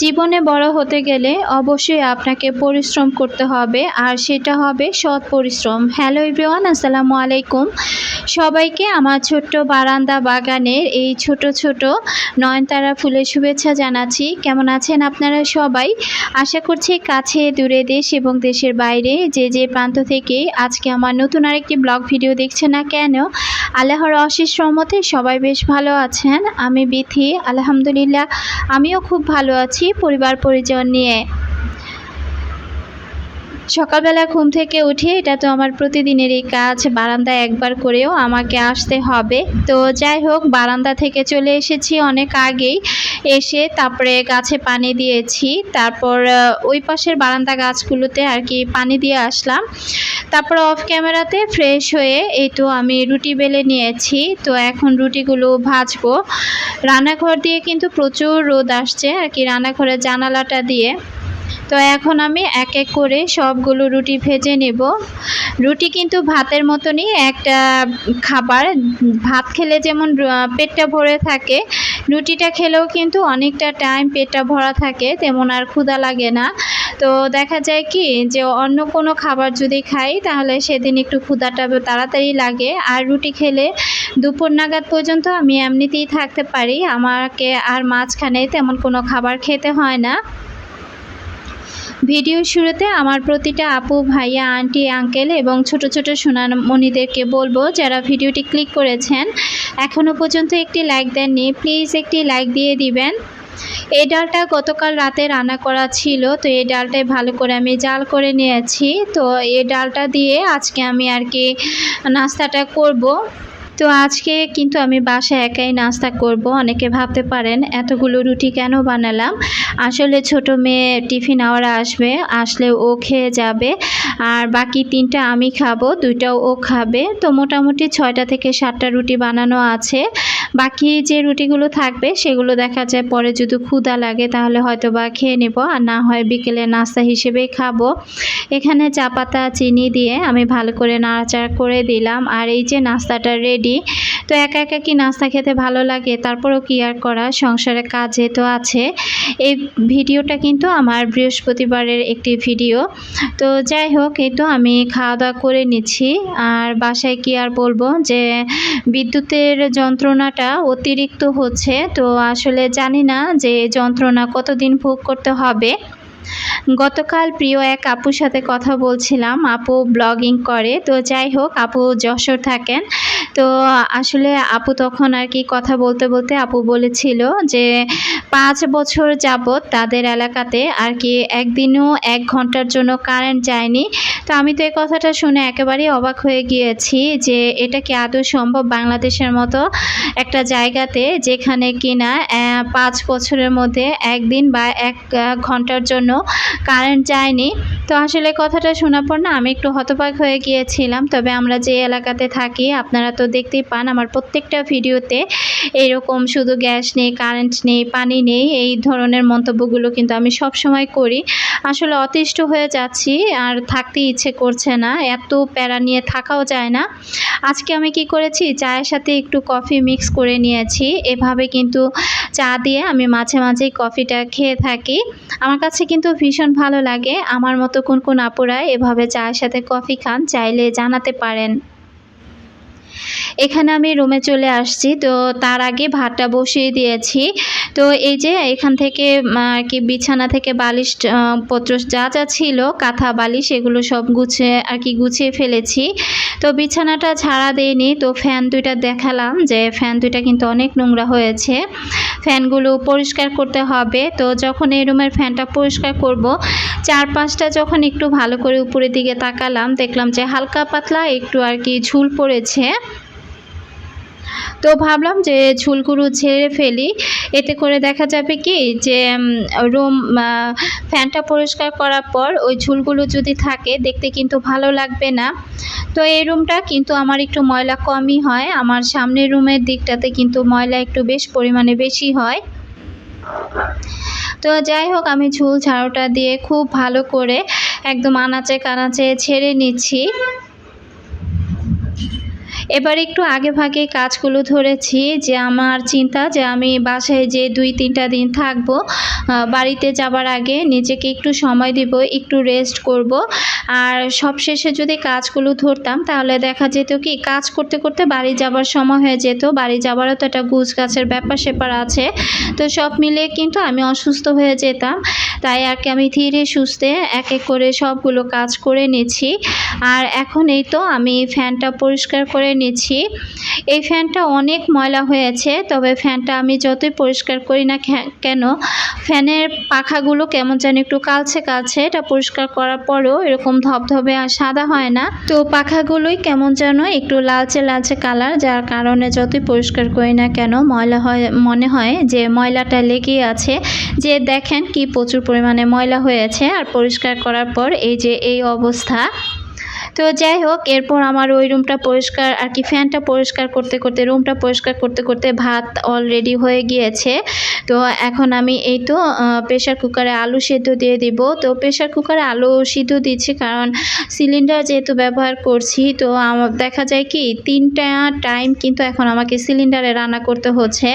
জীবনে বড় হতে গেলে অবশ্যই আপনাকে পরিশ্রম করতে হবে, আর সেটা হবে সৎ পরিশ্রম। হ্যালো এভরিওয়ান আসসালামু আলাইকুম। সবাইকে আমার ছোট্ট বারান্দা বাগানের এই ছোট ছোট নয়নতারা ফুলের শুভেচ্ছা জানাচ্ছি। কেমন আছেন আপনারা সবাই? আশা করছি কাছে, দূরে দেশ এবং দেশের বাইরে যে যে প্রান্ত থেকে আজকে আমার নতুন আরেকটি ব্লগ ভিডিও দেখছে না কেন, আল্লাহর অশেষ রহমতে সবাই বেশ ভালো আছেন। আমি বিথি, আলহামদুলিল্লাহ, আমিও খুব ভালো আছি। পরিবার পরিজন নিয়ে সকালবেলা ঘুম থেকে উঠে এটা তো আমার প্রতিদিনেরই কাজ বারান্দায় একবার করেও আমাকে আসতে হবে। তো যাই হোক, বারান্দা থেকে চলে এসেছি অনেক আগেই। এসে তারপরে গাছে পানি দিয়েছি। তারপর ওই পাশের বারান্দা গাছগুলোতে আর কি পানি দিয়ে আসলাম। তারপর অফ ক্যামেরাতে ফ্রেশ হয়ে এই তো আমি রুটি বেলে নিয়েছি। তো এখন রুটিগুলো ভাজবো। রান্নাঘর দিয়ে কিন্তু প্রচুর রোদ আসছে। আর কি রান্নাঘরের জানালাটা দিয়ে। তো এখন আমি এক এক করে সবগুলো রুটি ভেজে নেব। রুটি কিন্তু ভাতের মতনই একটা খাবার। ভাত খেলে যেমন পেটটা ভরে থাকে, রুটিটা খেলেও কিন্তু অনেকটা টাইম পেটটা ভরা থাকে, তেমন আর ক্ষুধা লাগে না। তো দেখা যায় কি যে অন্য কোনো খাবার যদি খাই, তাহলে সেদিন একটু ক্ষুধাটা তাড়াতাড়ি লাগে। আর রুটি খেলে দুপুর নাগাদ পর্যন্ত আমি এমনিতেই থাকতে পারি। আমাকে আর মাঝখানে তেমন কোনো খাবার খেতে হয় না। ভিডিও শুরুতে আমার প্রতিটা আপু, ভাইয়া, আন্টি, আঙ্কেল এবং ছোট ছোট সোনামণিদেরকে বলব যারা ভিডিওটি ক্লিক করেছেন এখনও পর্যন্ত একটি লাইক দেননি, প্লিজ একটি লাইক দিয়ে দিবেন। এই ডালটা গতকাল রাতে রান্না করা ছিল, তো এই ডালটাই ভালো করে আমি জাল করে নিয়েছি। তো এই ডালটা দিয়ে আজকে আমি আর কি নাস্তাটা করব। তো আজকে কিন্তু আমি বাসায় একাই নাস্তা করব। অনেকে ভাবতে পারেন, এতগুলো রুটি কেন বানালাম? আসলে ছোট মেয়ে টিফিন আওয়ার আসবে, আসলে ও খেয়ে যাবে, আর বাকি তিনটা আমি খাব, দুইটাও ও খাবে। তো মোটামুটি ছয়টা থেকে সাতটা রুটি বানানো আছে। বাকি যে রুটিগুলো থাকবে, সেগুলো দেখা যায় পরে যদি ক্ষুদা লাগে তাহলে হয়তো বা খেয়ে নেব। আর না হয় বিকেলে নাস্তা হিসেবেই খাব। এখানে চা পাতা, চিনি দিয়ে আমি ভালো করে নাড়াচাড়া করে দিলাম। আর এই যে নাস্তাটা রেডি তো একা একা কি নাস্তা খেতে ভালো লাগে? তারপরেও কি আর করা? সংসারে কাজ যেহেতু আছে। এই ভিডিওটা কিন্তু আমার বৃহস্পতিবারের একটি ভিডিও। তো যাই হোক, এই তো আমি খাওয়া দাওয়া করে নিচ্ছি। আর বাসায় কি আর বলব যে, বিদ্যুতের যন্ত্রণাটা অতিরিক্ত হচ্ছে। তো আসলে জানি না যে যন্ত্রণা কতদিন ভোগ করতে হবে। গতকাল প্রিয় এক আপুর সাথে কথা বলছিলাম। আপু ব্লগিং করে। তো যাই হোক, আপু যশোর থাকেন। তো আসলে আপু তখন আর কি কথা বলতে বলতে আপু বলেছিল যে, পাঁচ বছর যাবৎ তাদের এলাকাতে আর কি একদিনও এক ঘণ্টার জন্য কারেন্ট যায়নি। তো আমি তো এই কথাটা শুনে একেবারেই অবাক হয়ে গিয়েছি যে, এটা কি আদৌ সম্ভব বাংলাদেশের মতো একটা জায়গাতে যেখানে কিনা পাঁচ বছরের মধ্যে একদিন বা এক ঘণ্টার জন্য কারেন্ট যায়নি। তো আসলে কথাটা শোনার পর না আমি একটু হতবাক হয়ে গিয়েছিলাম। তবে আমরা যে এলাকাতে থাকি, আপনারা তো দেখতেই পান আমার প্রত্যেকটা ভিডিওতে এরকম শুধু গ্যাস নেই, কারেন্ট নেই, পানি নেই, এই ধরনের মন্তব্যগুলো কিন্তু আমি সব সময় করি। আসলে অতিষ্ঠ হয়ে যাচ্ছি, আর থাকতে ইচ্ছে করছে না, এত প্যারা নিয়ে থাকাও যায় না। আজকে আমি কি করেছি, চায়ের সাথে একটু কফি মিক্স করে নিয়েছি। এভাবে কিন্তু চা দিয়ে আমি মাঝে মাঝেই কফিটা খেয়ে থাকি। আমার কাছে কিন্তু ভীষণ ভালো লাগে। আমার মতো কোন কোন আপুরা এভাবে চায়ের সাথে কফি খান, চাইলে জানাতে পারেন। এখানে আমি রুমে চলে আসছি। তো তার আগে ভাতটা বসিয়ে দিয়েছি। তো এই যে এখান থেকে কি বিছানা থেকে বালিশ পত্র যা যা ছিল, কাঁথা, বালিশ, এগুলো সব গুছিয়ে, আর কি গুছিয়ে ফেলেছি। তো বিছানাটা ছাড়া দেয়নি তো ফ্যান দুইটা দেখালাম যে ফ্যান দুইটা কিন্তু অনেক নোংরা হয়েছে। ফ্যানগুলো পরিষ্কার করতে হবে। তো যখন এই রুমের ফ্যানটা পরিষ্কার করব, চারপাশটা যখন একটু ভালো করে উপরের দিকে তাকালাম, দেখলাম যে হালকা পাতলা একটু আর কি ঝুল পড়েছে। তো ভাবলাম যে ঝুলগুলো ঝেড়ে ফেলি। এতে করে দেখা যাবে কি যে রুম ফ্যানটা পরিষ্কার করার পর ওই ঝুলগুলো যদি থাকে, দেখতে কিন্তু ভালো লাগবে না। তো এই রুমটা কিন্তু আমার একটু ময়লা কমই হয়। আমার সামনের রুমের দিকটাতে কিন্তু ময়লা একটু বেশ পরিমাণে বেশি হয়। তো যাই হোক, আমি ঝুল ঝাড়ুটা দিয়ে খুব ভালো করে একদম আনাচে কানাচে ছেড়ে নিচ্ছি। এবার একটু আগে ভাগে কাজগুলো ধরেছি যে আমার চিন্তা যে আমি বাসায় যে দুই তিনটা দিন থাকব বাড়িতে যাবার আগে নিজেকে একটু সময় দিব, একটু রেস্ট করব। আর সব শেষে যদি কাজগুলো ধরতাম তাহলে দেখা যেত কি, কাজ করতে করতে বাড়ি যাবার সময় হয়ে যেত। বাড়ি যাবারও তো একটা গুছ গাছের ব্যাপার স্যাপার আছে। তো সব মিলিয়ে কিন্তু আমি অসুস্থ হয়ে যেতাম। তাই আর কি আমি ধীরে সুস্থে এক এক করে সবগুলো কাজ করে নিচ্ছি। আর এখন এই তো আমি ফ্যানটা পরিষ্কার করে নিচ্ছি। এই ফ্যানটা অনেক ময়লা হয়েছে, তবে ফ্যানটা আমি যতই পরিষ্কার করি না কেন, ফ্যানের পাখাগুলো কেমন যেন একটু কালছে কালছে, এটা পরিষ্কার করার পরেও এরকম ধবধবে আর সাদা হয় না। তো পাখাগুলোই কেমন যেন একটু লালচে লালচে কালার, যার কারণে যতই পরিষ্কার করি না কেন, ময়লা হয়, মনে হয় যে ময়লাটা লেগেই আছে, যে দেখেন কি প্রচুর পরিমাণে ময়লা হয়েছে, আর পরিষ্কার করার পর এই যে এই অবস্থা। তো যাই হোক, এরপর আমার ওই রুমটা পরিষ্কার আর কি ফ্যানটা পরিষ্কার করতে করতে রুমটা পরিষ্কার করতে করতে ভাত অলরেডি হয়ে গিয়েছে। তো এখন আমি এই তো প্রেশার কুকারে আলু সেদ্ধ দিয়ে দিব। তো প্রেশার কুকারে আলু সিদ্ধ দিচ্ছি কারণ সিলিন্ডার যেহেতু ব্যবহার করছি, তো দেখা যায় কি তিনটা টাইম কিন্তু এখন আমাকে সিলিন্ডারে রান্না করতে হচ্ছে।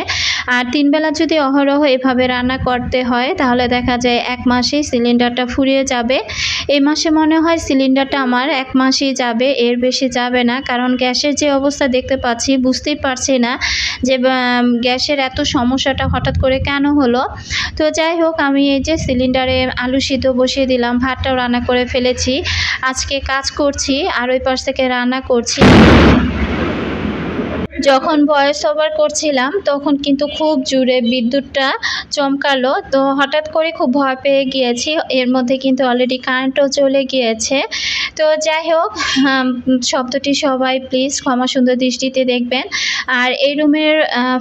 আর তিন বেলা যদি অহরহ এভাবে রান্না করতে হয়, তাহলে দেখা যায় এক মাসেই সিলিন্ডারটা ফুরিয়ে যাবে। এই মাসে মনে হয় সিলিন্ডারটা আমার এক মাসই যাবে, এর বেশি যাবে না। কারণ গ্যাসের যে অবস্থা দেখতে পাচ্ছি, বুঝতেই পারছি না যে গ্যাসের এত সমস্যাটা হঠাৎ করে কেন হলো। তো যাই হোক, আমি এই যে সিলিন্ডারে আলু সিদ্ধ বসিয়ে দিলাম, ভাতটাও রান্না করে ফেলেছি। আজকে কাজ করছি, আর ওই পাশ থেকে রান্না করছি। যখন ভয়েস ওভার করছিলাম, তখন কিন্তু খুব জোরে বিদ্যুৎটা চমকালো। তো হঠাৎ করে খুব ভয় পেয়ে গিয়েছি। এর মধ্যে কিন্তু অলরেডি কারেন্টও চলে গিয়েছে। তো যাই হোক শব্দটি সবাই প্লিজ ক্ষমা সুন্দর দৃষ্টিতে দেখবেন। আর এই রুমের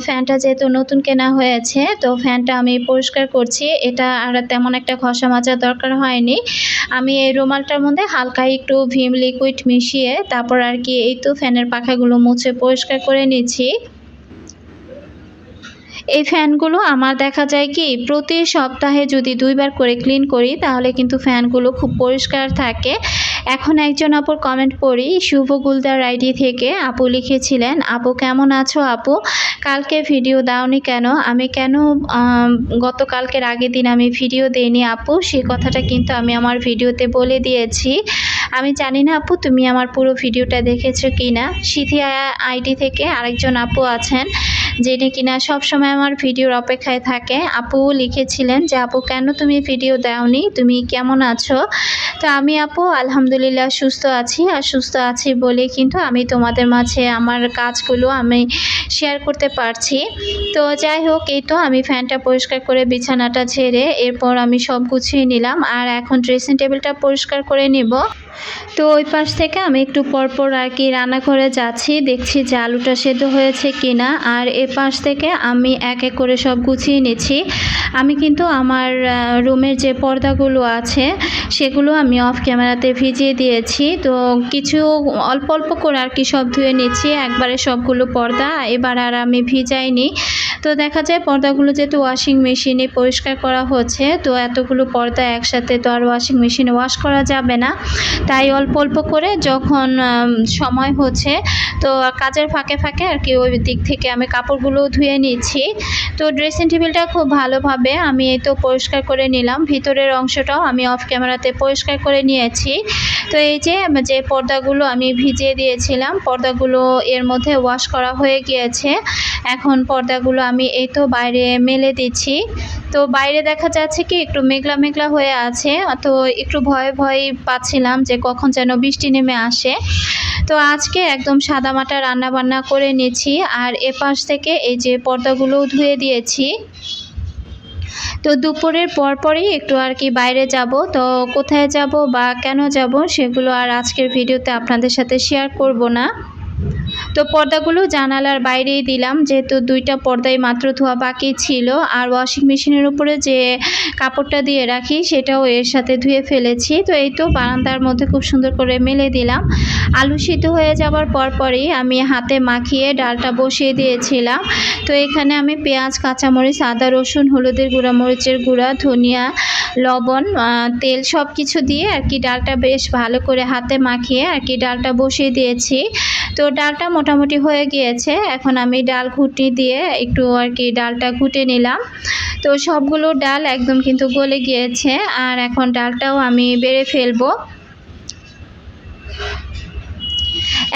ফ্যানটা যেহেতু নতুন কেনা হয়েছে, তো ফ্যানটা আমি পরিষ্কার করছি। এটা আর তেমন একটা ঘষা মাজার দরকার হয়নি। আমি এই রুমালটার মধ্যে হালকা একটু ভিম লিকুইড মিশিয়ে, তারপর আর কি এই তো ফ্যানের পাখাগুলো মুছে পরিষ্কার করে নিচ্ছি এই ফ্যানগুলো আমার দেখা যায় কি, প্রতি সপ্তাহে যদি দুইবার করে ক্লিন করি, তাহলে কিন্তু ফ্যানগুলো খুব পরিষ্কার থাকে। এখন একজন আপুর কমেন্ট পড়ি, শুভ গুলদার আইডি থেকে আপু লিখেছিলেন, আপু কেমন আছো আপু? কালকে ভিডিও দাওনি কেন? আমি কেন গতকালকের আগের দিন আমি ভিডিও দেইনি আপু? সেই কথাটা কিন্তু আমি আমার ভিডিওতে বলে দিয়েছি। আমি জানি না আপু, তুমি আমার পুরো ভিডিওটা দেখেছ কি না সিথিয়া আইডি থেকে আরেকজন আপু আছেন। যিনি কিনা সবসময় আমার ভিডিওর অপেক্ষায় থাকে, আপু লিখেছিলেন যে, আপু, কেন তুমি ভিডিও দাওনি? তুমি কেমন আছো? তো আমি, আপু, আলহামদুলিল্লাহ সুস্থ আছি আর সুস্থ আছি বলে কিন্তু আমি তোমাদের মাঝে আমার কাজগুলো আমি শেয়ার করতে পারছি। তো যাই হোক, এই তো আমি ফ্যানটা পরিষ্কার করে, বিছানাটা ছেড়ে এরপর আমি সব গুছিয়ে নিলাম আর এখন ড্রেসিং টেবিলটা পরিষ্কার করে নিব। তো ওই পাশ থেকে আমি একটু পরপর আর কি রান্নাঘরে যাচ্ছি, দেখছি যে আলুটা সেদ্ধ হয়েছে কিনা আর এ পাশ থেকে আমি এক এক করে সব গুছিয়ে নিচ্ছি। আমি কিন্তু আমার রুমের যে পর্দাগুলো আছে, সেগুলো আমি অফ ক্যামেরাতে ভিজিয়ে দিয়েছি। তো কিছু অল্প অল্প করে আর কি সব ধুয়ে নিচ্ছি। একবারে সবগুলো পর্দা, এবার আর আমি ভিজাইনি। তো দেখা যায় পর্দাগুলো যেহেতু ওয়াশিং মেশিনে পরিষ্কার করা হচ্ছে, তো এতগুলো পর্দা একসাথে তো আর ওয়াশিং মেশিনে ওয়াশ করা যাবে না। তাই অল্প অল্প করে যখন সময় হচ্ছে, তো কাজের ফাঁকে ফাঁকে আর কি ওই দিক থেকে আমি কাপড়গুলো ধুয়ে নিচ্ছি। তো ড্রেসিং টেবিলটা খুব ভালোভাবে আমি এই তো পরিষ্কার করে নিলাম। ভিতরের অংশটাও আমি অফ ক্যামেরাতে পরিষ্কার করে নিয়েছি। তো এই যে যে পর্দাগুলো আমি ভিজিয়ে দিয়েছিলাম, পর্দাগুলো এর মধ্যে ওয়াশ করা হয়ে গিয়েছে। এখন পর্দাগুলো আমি এই তো বাইরে মেলে দিচ্ছি। তো বাইরে দেখা যাচ্ছে কি, একটু মেঘলা মেঘলা হয়ে আছে। তো একটু ভয়ে ভয়ে পাচ্ছিলাম যে কখন যেন বৃষ্টি নেমে আসে। তো আজকে একদম সাদামাটা রান্না বান্না করে নিয়েছি, আর এপাশ থেকে এই যে পর্দাগুলোও ধুয়ে দিয়েছি। তো দুপুরের পরপরই একটু আর কি বাইরে যাব, তো কোথায় যাব বা কেন যাব সেগুলো আর আজকের ভিডিওতে আপনাদের সাথে শেয়ার করব না। তো পর্দাগুলো জানালার বাইরেই দিলাম, যেহেতু দুইটা পর্দাই মাত্র ধোয়া বাকি ছিল। আর ওয়াশিং মেশিনের উপরে যে কাপড়টা দিয়ে রাখি, সেটাও এর সাথে ধুয়ে ফেলেছি। তো এই তো বারান্দার মধ্যে খুব সুন্দর করে মেলে দিলাম। আলু সিদ্ধ হয়ে যাওয়ার পরপরই আমি হাতে মাখিয়ে ডালটা বসিয়ে দিয়েছিলাম। তো এখানে আমি পেঁয়াজ, কাঁচামরিচ, আদা, রসুন, হলুদের গুঁড়া, মরিচের গুঁড়া, ধনিয়া, লবণ তেল সব কিছু দিয়ে আর কি ডালটা বেশ ভালো করে হাতে মাখিয়ে আর কি ডালটা বসিয়ে দিয়েছি। তো ডালটা মোটামুটি হয়ে গিয়েছে। এখন আমি ডাল ঘুটনি দিয়ে একটু আর কি ডালটা ঘুটে নিলাম। তো সবগুলো ডাল একদম কিন্তু গলে গিয়েছে। আর এখন ডালটাও আমি বেড়ে ফেলব।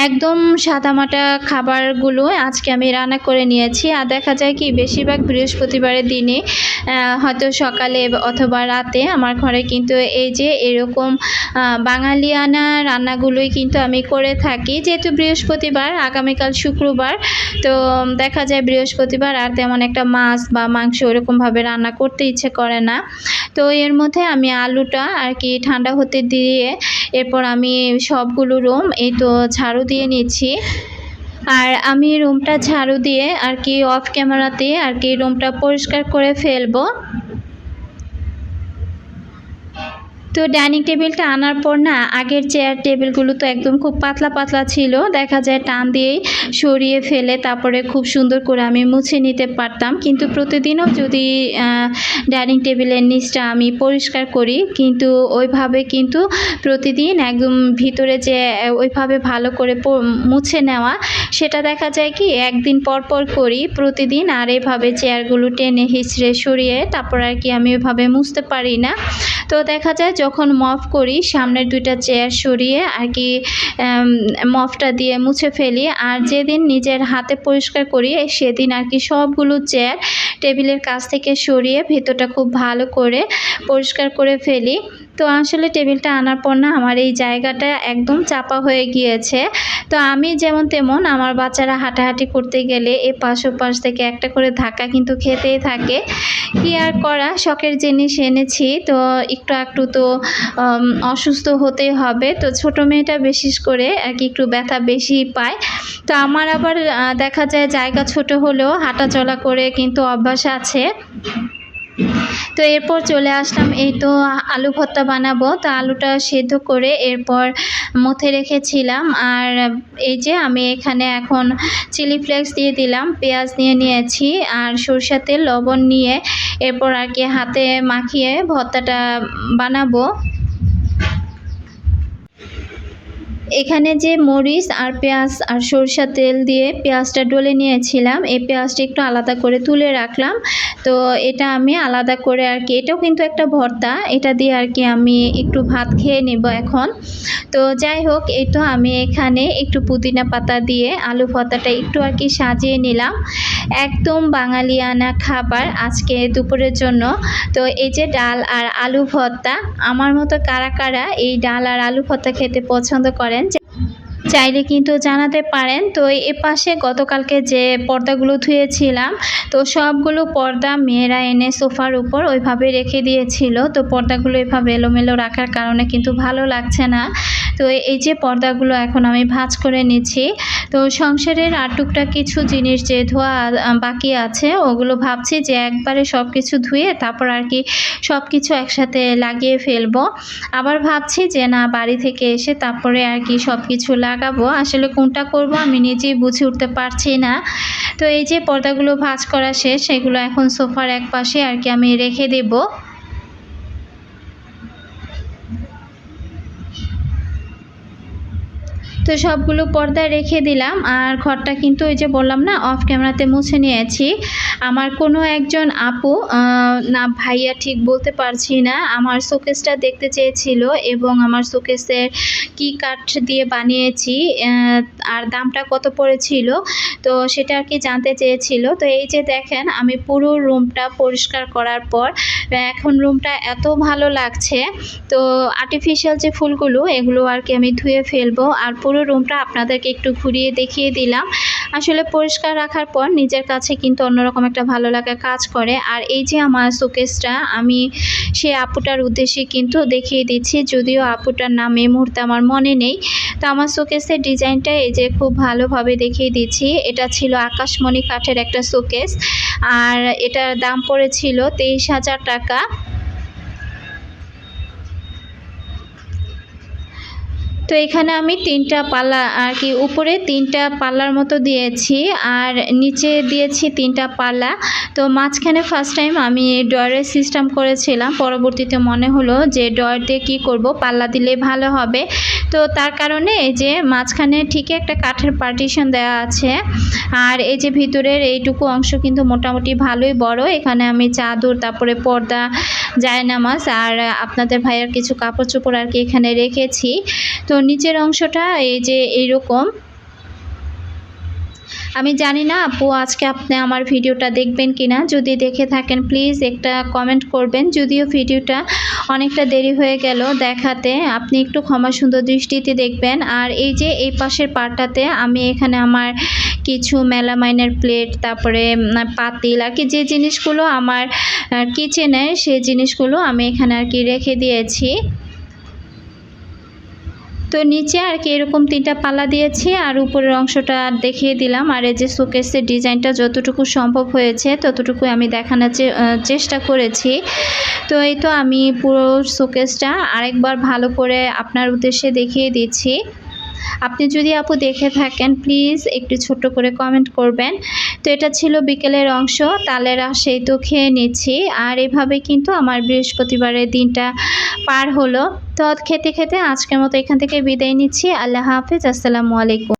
একদম সাদামাটা খাবারগুলো আজকে আমি রান্না করে নিয়েছি। আর দেখা যায় কি, বেশিরভাগ বৃহস্পতিবারের দিনে হয়তো সকালে অথবা রাতে আমার ঘরে কিন্তু এই যে এরকম বাঙালিয়ানা রান্নাগুলোই কিন্তু আমি করে থাকি। যেহেতু বৃহস্পতিবার, আগামীকাল শুক্রবার, তো দেখা যায় বৃহস্পতিবার আর তেমন একটা মাছ বা মাংস ওরকমভাবে রান্না করতে ইচ্ছে করে না। তো এর মধ্যে আমি আলুটা আর কি ঠান্ডা হতে দিয়ে, এরপর আমি সবগুলো রুম, এই তো ঝাড়ু দিয়ে নিচ্ছি। আর আমি রুমটা ঝাড়ু দিয়ে আর কি অফ ক্যামেরাতে আর কি রুমটা পরিষ্কার করে ফেলব। তো ডাইনিং টেবিলটা আনার পর না, আগের চেয়ার টেবিলগুলো তো একদম খুব পাতলা পাতলা ছিল। দেখা যায় টান দিয়েই সরিয়ে ফেলে, তারপরে খুব সুন্দর করে আমি মুছে নিতে পারতাম। কিন্তু প্রতিদিনও যদি ডাইনিং টেবিলের নিচটা আমি পরিষ্কার করি, কিন্তু ওইভাবে কিন্তু প্রতিদিন একদম ভিতরে যে, ওইভাবে ভালো করে মুছে নেওয়া, সেটা দেখা যায় কি, একদিন পর পর করি, প্রতিদিন আর এভাবে চেয়ারগুলো টেনে হিচড়ে সরিয়ে তারপর আর কি আমি ওইভাবে মুছতে পারি না। তো দেখা যায় যখন মফ করি, সামনের দুইটা চেয়ার সরিয়ে আর কি মফটা দিয়ে মুছে ফেলি। আর যেদিন নিজের হাতে পরিষ্কার করি, সেদিন আর কি সবগুলো চেয়ার টেবিলের কাছ থেকে সরিয়ে ভেতরটা খুব ভালো করে পরিষ্কার করে ফেলি। তো আসলে টেবিলটা আনার পর না আমার এই জায়গাটা একদম চাপা হয়ে গিয়েছে। তো আমি যেমন তেমন আমার বাচ্চারা হাঁটাহাঁটি করতে গেলে এ পাশ ও পাশ থেকে একটা করে ধাক্কা কিন্তু খেতেই থাকে। কি আর করা? শখের জিনিস এনেছি, তো একটু একটু তো অসুস্থ হতেই হবে। তো ছোট মেয়েটা বিশেষ করে আর কি একটু ব্যথা বেশি পায়। তো আমার আবার দেখা যায় জায়গা ছোট হলেও হাঁটা চলা করে কিন্তু অভ্যাস আছে। তো এরপর চলে আসলাম, এই তো আলু ভর্তা বানাবো। তো আলুটা সেদ্ধ করে এরপর মথে রেখেছিলাম। আর এই যে আমি এখানে এখন চিলি ফ্লেক্স দিয়ে দিলাম, পেঁয়াজ নিয়ে নিয়েছি আর সরষের তেল, লবণ নিয়ে এরপর আর কি হাতে মাখিয়ে ভর্তাটা বানাবো। এখানে যে মরিচ আর পেঁয়াজ আর সরষা তেল দিয়ে পেঁয়াজটা ডলে নিয়েছিলাম, এই পেঁয়াজটা একটু আলাদা করে তুলে রাখলাম। তো এটা আমি আলাদা করে আর কি, এটাও কিন্তু একটা ভর্তা, এটা দিয়ে আর কি আমি একটু ভাত খেয়ে নেব এখন। তো যাই হোক, এই তো আমি এখানে একটু পুদিনা পাতা দিয়ে আলু ভর্তাটা একটু আর কি সাজিয়ে নিলাম। একদম বাঙালিয়ানা খাবার আজকে দুপুরের জন্য। তো এই যে ডাল আর আলু ভর্তা, আমার মতো কারা কারা এই ডাল আর আলু ভর্তা খেতে পছন্দ করে চাইলে কিন্তু জানাতে পারেন। তো এ পাশে গতকালকে যে পর্দাগুলো ধুয়েছিলাম, তো সবগুলো পর্দা মেয়েরা এনে সোফার উপর ওইভাবে রেখে দিয়েছিল। তো পর্দাগুলো এভাবে এলোমেলো রাখার কারণে কিন্তু ভালো লাগছে না। তো এই যে পর্দাগুলো এখন আমি ভাজ করে নিচ্ছি। তো সংসারের আর টুকটাক কিছু জিনিস যে ধোয়া বাকি আছে, ওগুলো ভাবছি যে একবারে সব কিছু ধুয়ে তারপর আর কি সব কিছু একসাথে লাগিয়ে ফেলব। আবার ভাবছি যে না, বাড়ি থেকে এসে তারপরে আর কি সব কিছু লাগাবো, আসলে কোনটা করব আমি নিজেই বুঝে উঠতে পারছি না। তো এই যে পর্দাগুলো ভাজ করা শেষ সেগুলো এখন সোফার এক পাশে আর কি আমি রেখে দেবো। তো সবগুলো পর্দায় রেখে দিলাম। আর ঘরটা কিন্তু ওই যে বললাম না অফ ক্যামেরাতে মুছে নিয়েছি। আমার কোনো একজন আপু না ভাইয়া ঠিক বলতে পারছি না, আমার শোকেসটা দেখতে চেয়েছিল এবং আমার শোকেসের কি কাঠ দিয়ে বানিয়েছি আর দামটা কত পড়েছিল, তো সেটা আর কি জানতে চেয়েছিল। তো এই যে দেখেন, আমি পুরো রুমটা পরিষ্কার করার পর, এখন রুমটা এত ভালো লাগছে, তো আর্টিফিশিয়াল যে ফুলগুলো, এগুলো আর কি আমি ধুয়ে ফেলব। আর পুরো পুরো রুমটা আপনাদেরকে একটু ঘুরিয়ে দেখিয়ে দিলাম। আসলে পরিষ্কার রাখার পর নিজের কাছে কিন্তু অন্যরকম একটা ভালো লাগা কাজ করে। আর এই যে আমার শোকেসটা আমি সে আপুটার উদ্দেশ্যে কিন্তু দেখিয়ে দিচ্ছি, যদিও আপুটার নাম এই মুহূর্তে আমার মনে নেই। তো আমার শোকেসের ডিজাইনটা এই যে খুব ভালোভাবে দেখিয়ে দিচ্ছি। এটা ছিল আকাশমণি কাঠের একটা শোকেস আর এটার দাম পড়েছিল তেইশ হাজার টাকা। তো এখানে আমি তিনটা পাল্লা আর কি উপরে তিনটা পাল্লার মতো দিয়েছি আর নিচে দিয়েছি তিনটা পাল্লা। তো মাঝখানে ফার্স্ট টাইম আমি ডয়ারের সিস্টেম করেছিলাম। পরবর্তীতে মনে হলো যে ডয়ার দিয়ে কী করব? পাল্লা দিলে ভালো হবে। তো তার কারণে এই যে মাঝখানে ঠিকই একটা কাঠের পার্টিশন দেওয়া আছে। আর এই যে ভিতরের এইটুকু অংশ কিন্তু মোটামুটি ভালোই বড়। এখানে আমি চাদর, তারপরে পর্দা, জায়নামাজ আর আপনাদের ভাইয়ের কিছু কাপড় চোপড় আর কি এখানে রেখেছি। তো নিচের অংশটা এই যে এইরকম। আমি জানি না আপু, আজকে আপনি আমার ভিডিওটা দেখবেন কিনা। যদি দেখে থাকেন প্লিজ একটা কমেন্ট করবেন। যদিও ভিডিওটা অনেকটা দেরি হয়ে গেল দেখাতে, আপনি একটু ক্ষমা সুন্দর দৃষ্টিতে দেখবেন। আর এই যে এই পাশের পার্টটাতে আমি এখানে আমার কিছু মেলামাইনের প্লেট তারপরে পাতিল আর কি যে জিনিসগুলো আমার কিচেনের সেই জিনিসগুলো আমি এখানে আর কি রেখে দিয়েছি। তো নিচে আর কি এরকম তিনটা পাল্লা দিয়েছি আর উপরের অংশটা দেখিয়ে দিলাম। আর এই যে শোকেসের ডিজাইনটা যতটুকু সম্ভব হয়েছে ততটুকু আমি দেখানোর চেষ্টা করেছি। তো এই তো আমি পুরো শোকেসটা আরেকবার ভালো করে আপনার উদ্দেশ্যে দেখিয়ে দিচ্ছি। আপনি যদি আপু দেখে থাকেন প্লিজ একটু ছোট্ট করে কমেন্ট করবেন। তো এটা ছিল বিকেলের অংশ, তালেরা সেই তো খেয়ে নিচ্ছি। আর এভাবে কিন্তু আমার বৃহস্পতিবারের দিনটা পার হলো। তো খেতে খেতে আজকের মতো এখান থেকে বিদায় নিচ্ছি। আল্লাহ হাফিজ, আসসালামু আলাইকুম।